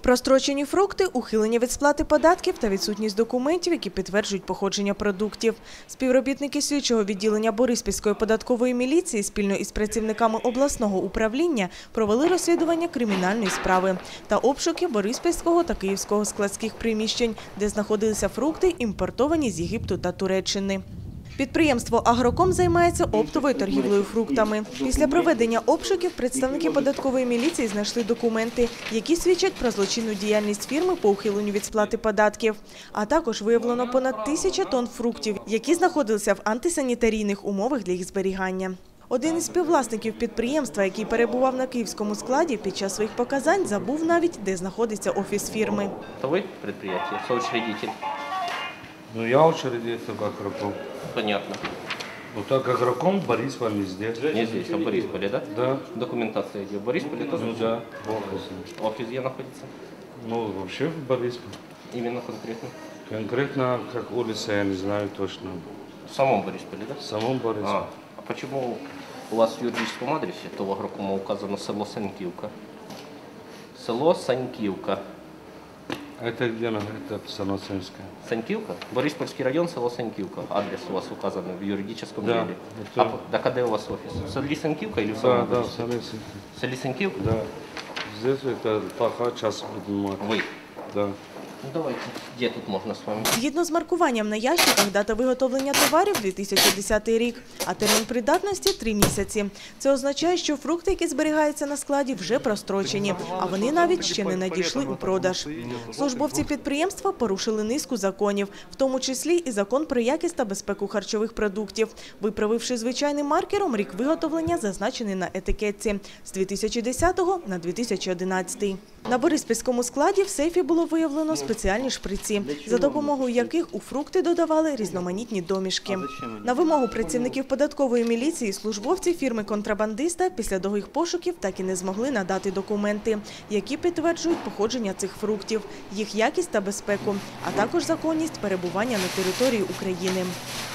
Прострочені фрукти, ухилення від сплати податків та відсутність документів, які підтверджують походження продуктів. Співробітники слідчого відділення Бориспільської податкової міліції спільно із працівниками обласного управління провели розслідування кримінальної справи та обшуки Бориспільського та Київського складських приміщень, де знаходилися фрукти, імпортовані з Єгипту та Туреччини. Підприємство «Агроком» займається оптовою торгівлею фруктами. Після проведення обшуків представники податкової міліції знайшли документи, які свідчать про злочинну діяльність фірми по ухиленню від сплати податків. А також виявлено понад тисяча тонн фруктів, які знаходилися в антисанітарійних умовах для їх зберігання. Один із співвласників підприємства, який перебував на київському складі, під час своїх показань забув навіть, де знаходиться офіс фірми. Это вы предприятие, соучредитель? Ну, я учредитель как игроком. Понятно. Ну, так игроком Борис вам здесь. Не здесь, а в Борисполе, да? Да. Документация где? В Борисполе тоже? Ну, да, в офисе. Офис где находится? Ну, вообще в Борисполе. Именно конкретно? Конкретно, как улица, я не знаю точно. В самом Борисполе, да? В самом Борисполе. А, а почему у вас в юридическом адресе того агрокома указано село Саньківка? Село Саньківка. Это где на это Саноцинская. Саньківка? Бориспольский район, село Саньківка. Адрес у вас указан в юридическом Да, деле. это- А, п- так а где у вас офис? В селе Саньківка или в Да, самом да, в Бориспілі? Саноцинской. В селе Саньківка? Да. Здесь это пока час поднимать. Вы. Да. Ну давайте, где тут можно с вами? Згідно з маркуванням на ящиках, дата виготовлення товарів 2010 рік, а термін придатності – 3 місяці. Це означає, що фрукти, які зберігаються на складі, вже прострочені, а вони навіть ще не надійшли у продаж. Службовці підприємства порушили низку законів, в тому числі і закон про якість та безпеку харчових продуктів, виправивши звичайним маркером рік виготовлення, зазначений на етикетці з 2010 на 2011. На Бориспільському складі в сейфі було виявлено спеціальні шприці, за допомогою яких у фрукти додавали різноманітні домішки. На вимогу працівників податкової міліції службовці фірми контрабандиста після довгих пошуків так і не змогли надати документи, які підтверджують походження цих фруктів, їх якість та безпеку, а також законність перебування на території України.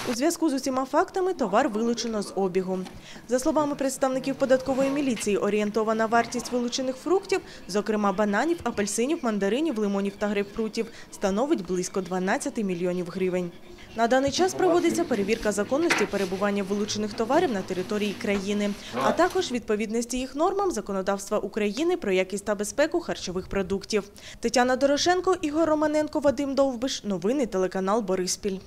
У зв'язку з усіма фактами товар вилучено з обігу. За словами представників податкової міліції, орієнтована вартість вилучених фруктів, зокрема бананів, апельсинів, мандаринів, лимонів та грейпфрутів, становить близько 12 мільйонів гривень. На даний час проводиться перевірка законності перебування вилучених товарів на території країни, а також відповідності їх нормам законодавства України про якість та безпеку харчових продуктів. Тетяна Дорошенко, Ігор Романенко, Вадим Довбиш. Новини телеканал Бориспіль.